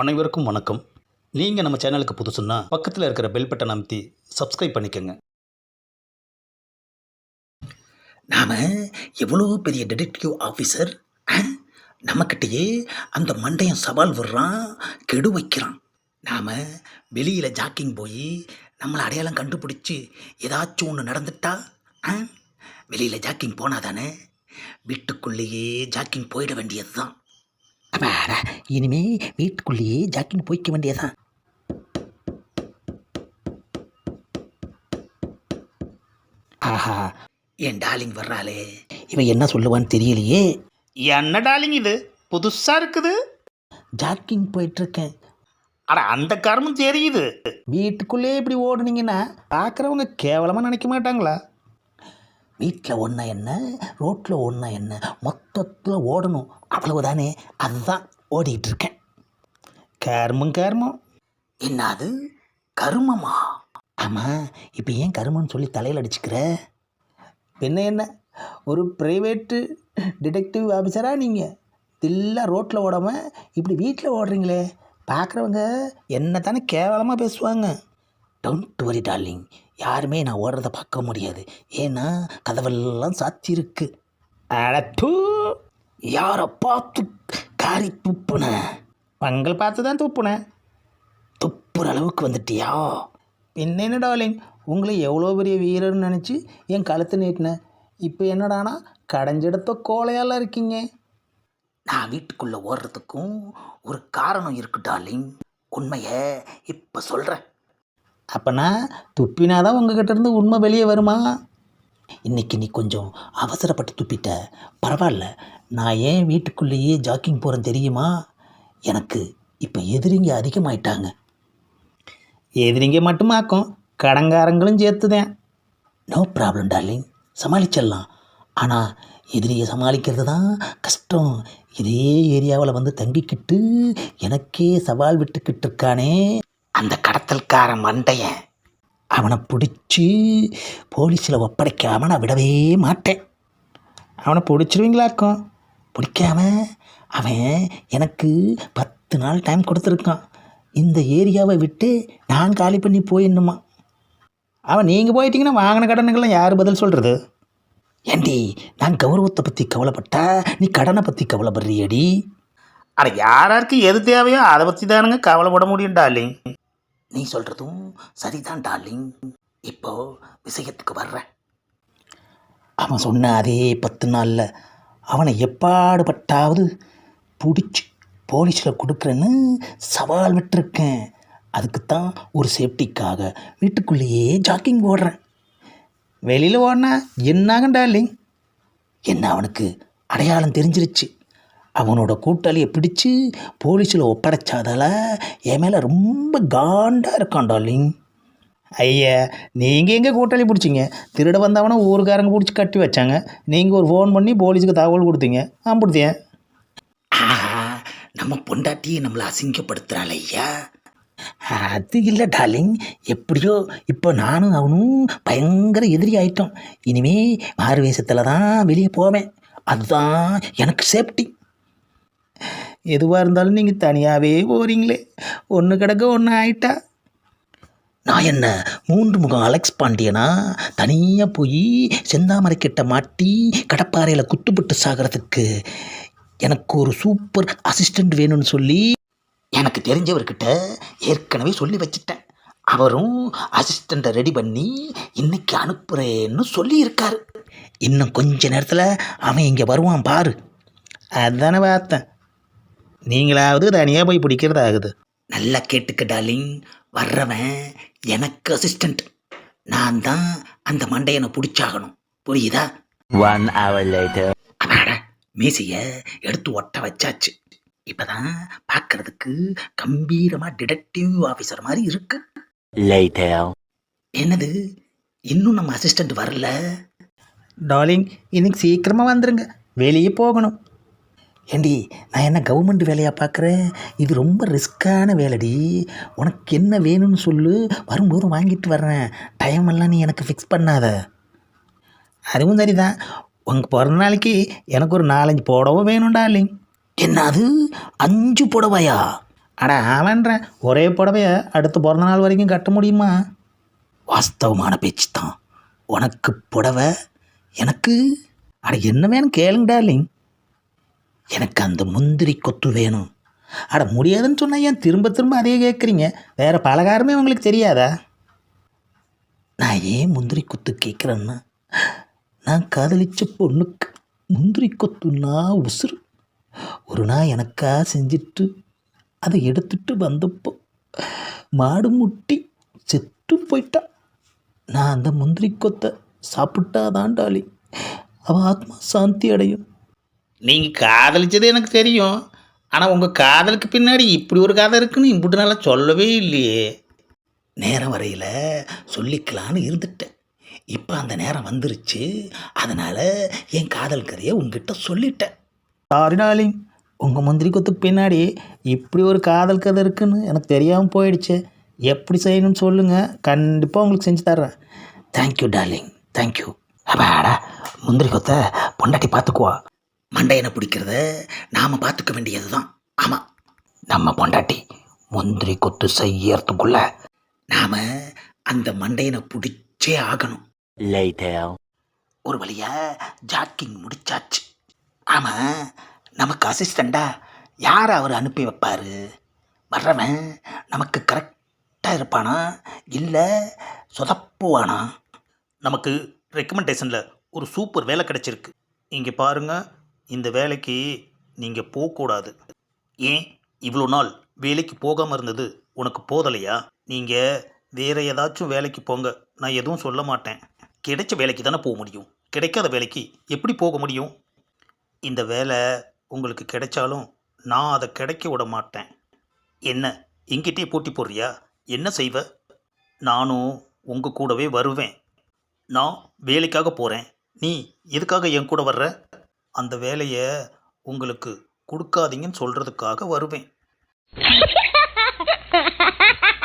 அனைவருக்கும் வணக்கம். நீங்கள் நம்ம சேனலுக்கு புதுசுன்னா பக்கத்தில் இருக்கிற பெல் பட்டன் அமைத்தி சப்ஸ்கிரைப் பண்ணிக்கோங்க. நாம் எவ்வளோ பெரிய டிடெக்டிவ் ஆஃபீஸர் நம்மக்கிட்டேயே அந்த மண்டையம் சவால் விடுறான் கெடு வைக்கிறான். நாம் வெளியில் ஜாக்கிங் போய் நம்மளை அடையாளம் கண்டுபிடிச்சி ஏதாச்சும் ஒன்று நடந்துட்டா வெளியில் ஜாக்கிங் போனாதானே வீட்டுக்குள்ளேயே ஜாக்கிங் போயிட வேண்டியது தான் அப்பாடா இனிமே வீட்டுக்குள்ளேயே ஜாக்கிங் போய்க்க வேண்டியதுதான். ஆஹா என் டார்லிங் வர்றாளே. இவன் என்ன சொல்லுவான்னு தெரியலையே. என்ன டாலிங் இது? புதுசாக இருக்குது. ஜாக்கிங் போயிட்டுருக்கேன். அட அந்த காரணமும் தெரியுது. வீட்டுக்குள்ளே இப்படி ஓடுனீங்கன்னா பார்க்குறவங்க கேவலமாக நினைக்க மாட்டாங்களா? வீட்டில் ஒன்றா என்ன? ரோட்டில் ஒன்றா என்ன? மொத்தத்தில் ஓடணும். அவ்வளவுதானே? அதுதான் ஓடிக்கிட்டு இருக்கேன் கர்மம் கர்மம். என்னது? கருமமா? ஆமாம் இப்போ ஏன் கருமம்னு சொல்லி தலையில் அடிச்சுக்கிற? என்ன என்ன? ஒரு ப்ரைவேட்டு டிடெக்டிவ் ஆஃபீஸராக நீங்கள் தில்லாக ரோட்டில் ஓடாமல் இப்படி வீட்டில் ஓடுறீங்களே. பார்க்குறவங்க என்ன தானே கேவலமாக பேசுவாங்க. டோன்ட் வரி டார்லிங் யாருமே நான் ஓடுறத பார்க்க முடியாது. ஏன்னா கதவெல்லாம் சாத்தி இருக்கு அடத்து யாரை பார்த்து காரி துப்புன? உங்களை பார்த்து தான் தூப்புனேன். துப்புற அளவுக்கு வந்துட்டியா? பின்ன என்ன டாலிங் உங்களை எவ்வளோ பெரிய வீரர்னு நினச்சி என் கழுத்தை நீட்டினேன் இப்போ என்னடானா கடைஞ்செடுத்த கோலையால இருக்கீங்க. நான் வீட்டுக்குள்ளே ஓடுறதுக்கும் ஒரு காரணம் இருக்கு டார்லிங். உண்மையை இப்போ சொல்கிறேன் அப்போனா துப்பினாதான் உங்ககிட்ட இருந்து உண்மை வெளியே வருமா? இன்னைக்கு நீ கொஞ்சம் அவசரப்பட்டு துப்பிட்ட. பரவாயில்ல. நான் ஏன் வீட்டுக்குள்ளேயே ஜாக்கிங் போகிறேன் தெரியுமா? எனக்கு இப்போ எதிரிங்க அதிகமாயிட்டாங்க. எதிரிங்க மட்டுமாக்கும். கடங்காரங்களும் சேர்த்துதேன். நோ ப்ராப்ளம் டார்லிங் சமாளிச்சிடலாம். ஆனால் எதிரியை சமாளிக்கிறது தான் கஷ்டம். இதே ஏரியாவில் வந்து தங்கிக்கிட்டு எனக்கே சவால் விட்டுக்கிட்டு இருக்கானே. அந்த கடத்தல்கார மண்டையன் அவனை பிடிச்சி போலீஸில் ஒப்படைக்காம நான் விடவே மாட்டேன். அவனை பிடிச்சிருவீங்களாக்கும் பிடிக்காம அவன் எனக்கு பத்து நாள் டைம் கொடுத்துருக்கான். இந்த ஏரியாவை விட்டு நான் காலி பண்ணி போயிடணுமா அவன் நீங்கள் போயிட்டீங்கன்னா வாங்கின கடனுக்கெல்லாம் யார் பதில் சொல்கிறது ஏண்டி நான் கௌரவத்தை பற்றி கவலைப்பட்டா நீ கடனை பற்றி கவலைப்படுறியடி? ஆனால் யாராருக்கு எது தேவையோ அதை பற்றி தானுங்க கவலைப்பட முடியும்டா இல்லைங்க நீ சொல்கிறதும் சரிதான் டார்லிங். இப்போ விஷயத்துக்கு வர்றேன் அவன் சொன்ன அதே பத்து நாளில் அவனை எப்பாடுபட்டாவது பிடிச்சி போலீஸில் கொடுக்குறேன்னு சவால் விட்டுருக்கேன். அதுக்குத்தான் ஒரு சேஃப்டிக்காக வீட்டுக்குள்ளேயே ஜாக்கிங் ஓடுறேன். வெளியில் ஓடினா என்னாகும் டார்லிங்? என்ன அவனுக்கு அடையாளம் தெரிஞ்சிருச்சு. அவனோட கூட்டாளியை பிடிச்சு போலீஸில் ஒப்படைச்சாதால என் மேலே ரொம்ப காண்டாக இருக்கான் டார்லிங் ஐயா நீங்கள் எங்கே கூட்டாளி பிடிச்சிங்க? திருட வந்தவனை ஊருக்காரங்க பிடிச்சி கட்டி வச்சாங்க. நீங்கள் ஒரு ஃபோன் பண்ணி போலீஸுக்கு தகவல் கொடுத்தீங்க. அம்பிடுத்தேன் ஆஹா நம்ம பொண்டாட்டியை நம்மளை அசிங்கப்படுத்துகிறாள் ஐயா. அது இல்லை டார்லிங் எப்படியோ இப்போ நானும் அவனும் பயங்கர எதிரி ஆயிட்டோம். இனிமே மாறு வேஷத்தில் தான் வெளியே போவேன். அதுதான் எனக்கு சேஃப்டி எதுவாக இருந்தாலும் நீங்கள் தனியாகவே போகிறீங்களே ஒன்று கிடக்க ஒன்று ஆயிட்டா. நான் என்ன மூன்று முகம் அலெக்ஸ் பாண்டியனா? தனியாக போய் செந்தாமரைக்கிட்ட மாட்டி கடப்பாறையில் குத்துப்பட்டு சாகிறதுக்கு எனக்கு ஒரு சூப்பர் அசிஸ்டண்ட் வேணும்னு சொல்லி எனக்கு தெரிஞ்சவர்கிட்ட ஏற்கனவே சொல்லி வச்சிட்டேன். அவரும் அசிஸ்டண்ட்டை ரெடி பண்ணி இன்னைக்கு அனுப்புகிறேன்னு சொல்லியிருக்காரு. இன்னும் கொஞ்ச நேரத்தில் அவன் இங்கே வருவான் பாரு. அதுதானே பார்த்தேன். நீங்களாவது தனியாக போய் பிடிக்கிறது ஆகுது நல்லா கேட்டுக்க டார்லிங். வர்றவன் எனக்கு அசிஸ்டண்ட் நான் தான் அந்த மண்டையனை பிடிச்சாகணும். புரியுதா? One hour later. அப்பாட மீசைய எடுத்து ஒட்ட வச்சாச்சு. இப்பதான் பார்க்கறதுக்கு கம்பீரமா டிடெக்டிவ் ஆஃபீஸர் மாதிரி இருக்கு. Later. என்னது? இன்னும் நம்ம அசிஸ்டண்ட் வரல? டார்லிங் இன்னைக்கு சீக்கிரமாக வந்துருங்க. வெளியே போகணும். ஏண்டி நான் என்ன கவர்மெண்ட் வேலையாக பார்க்குறேன்? இது ரொம்ப ரிஸ்க்கான வேலைடி. உனக்கு என்ன வேணும்னு சொல்லு வரும்போது வாங்கிட்டு வர்றேன். டைம் எல்லாம் நீ எனக்கு ஃபிக்ஸ் பண்ணாத. அதுவும் சரிதான். உங்கள் பிறந்த நாளைக்கு எனக்கு ஒரு நாலஞ்சு புடவை வேணும் என்ன அது அஞ்சு புடவையா? அட ஆவன்றேன் ஒரே புடவைய அடுத்த பிறந்த நாள் வரைக்கும் கட்ட முடியுமா? வாஸ்தவமான பேச்சு தான் உனக்கு புடவை? எனக்கு? அட என்ன வேணும் கேளுங்கடா இல்லைங்க எனக்கு அந்த முந்திரி கொத்து வேணும். அட முடியாதுன்னு சொன்னால் ஏன் திரும்ப திரும்ப அதையே கேட்குறீங்க? வேறு பலகாரமே உங்களுக்கு தெரியாதா? நான் ஏன் முந்திரி கொத்து கேட்குறேன்னா நான் காதலிச்ச பொண்ணுக்கு முந்திரி கொத்துன்னா உசுறு. ஒரு நாள் எனக்கா செஞ்சுட்டு அதை எடுத்துட்டு வந்தப்போ மாடு முட்டி செத்து போயிட்டா. நான் அந்த முந்திரி கொத்தை சாப்பிட்டாதான்டாளி அவள் ஆத்மா சாந்தி அடையும். நீங்கள் காதலிச்சது எனக்கு தெரியும். ஆனால் உங்கள் காதலுக்கு பின்னாடி இப்படி ஒரு கதை இருக்குன்னு இப்படி நல்லா சொல்லவே இல்லையே. நேரம் வரையில் சொல்லிக்கலான்னு இருந்துட்டேன். இப்போ அந்த நேரம் வந்துருச்சு. அதனால் என் காதல் கதையை உங்ககிட்ட சொல்லிட்டேன். சாரி டார்லிங் உங்கள் முந்திரி கொத்துக்கு பின்னாடி இப்படி ஒரு காதல் கதை இருக்குன்னு எனக்கு தெரியாமல் போயிடுச்சு. எப்படி செய்யணும்னு சொல்லுங்கள் கண்டிப்பாக உங்களுக்கு செஞ்சு தர்றேன். தேங்க்யூ டார்லிங் தேங்க்யூ அப்பாடா முந்திரி கொத்தை பொண்டாட்டி பார்த்துக்குவா மண்டையனை பிடிக்கிறத நாம் பார்த்துக்க வேண்டியது தான் ஆமாம் நம்ம பொண்டாட்டி முந்திரி கொத்து செய்யறதுக்குள்ள நாம் அந்த மண்டையனை பிடிச்சே ஆகணும். ஒரு வழியா ஜாக்கிங் முடிச்சாச்சு. ஆமாம் நமக்கு அசிஸ்டண்டா யார் அவர் அனுப்பி வைப்பார்? வர்றவன் நமக்கு கரெக்டாக இருப்பானா? இல்லை சொதப்புவானா? நமக்கு ரெக்கமெண்டேஷனில் ஒரு சூப்பர் வேலை கிடைச்சிருக்கு. இங்கே பாருங்கள் இந்த வேலைக்கு நீங்கள் போகக்கூடாது. ஏன்? இவ்வளோ நாள் வேலைக்கு போகாமல் இருந்தது உனக்கு போதலையா? நீங்கள் வேறு ஏதாச்சும் வேலைக்கு போங்க. நான் எதுவும் சொல்ல மாட்டேன். கிடைச்ச வேலைக்கு தானே போக முடியும். கிடைக்காத வேலைக்கு எப்படி போக முடியும்? இந்த வேலை உங்களுக்கு கிடைச்சாலும் நான் அதை கிடைக்க விட மாட்டேன். என்ன? எங்கிட்டே போட்டி போடுறியா? என்ன செய்வ? நானும் உங்கள் கூடவே வருவேன். நான் வேலைக்காக போகிறேன் நீ எதுக்காக என் கூட வர்ற? அந்த வேலையை உங்களுக்கு கொடுக்காதீங்கன்னு சொல்கிறதுக்காக வருவேன்.